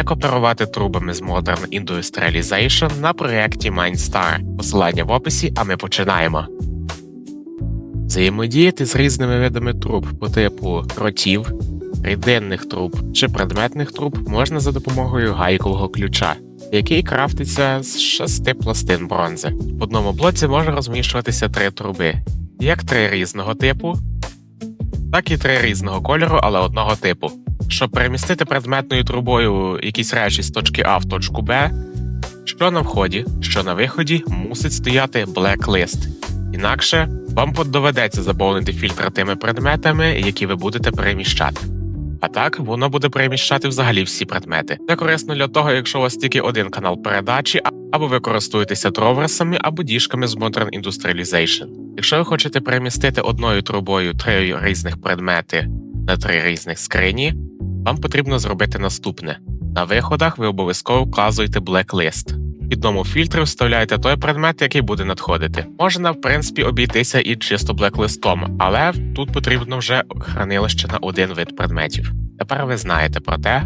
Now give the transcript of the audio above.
як оперувати трубами з Modern Industrialization на проєкті MindStar. Посилання в описі, а ми починаємо. Взаємодіяти з різними видами труб по типу дротів, рідинних труб чи предметних труб можна за допомогою гайкового ключа, який крафтиться з шести пластин бронзи. В одному блоці може розміщуватися три труби, як три різного типу, так і три різного кольору, але одного типу. Щоб перемістити предметною трубою якісь речі з точки А в точку Б, що на вході, що на виході, мусить стояти blacklist. Інакше вам доведеться заповнити фільтр тими предметами, які ви будете переміщати. А так воно буде переміщати взагалі всі предмети. Це корисно для того, якщо у вас тільки один канал передачі, або ви користуєтеся троверсами або діжками з Modern Industrialization. Якщо ви хочете перемістити одною трубою три різних предмети на три різних скрині, вам потрібно зробити наступне: на виходах ви обов'язково вказуєте blacklist. В одному фільтру вставляєте той предмет, який буде надходити. Можна, в принципі, обійтися і чисто блеклистом, але тут потрібно вже хранилище на один вид предметів. Тепер ви знаєте про те,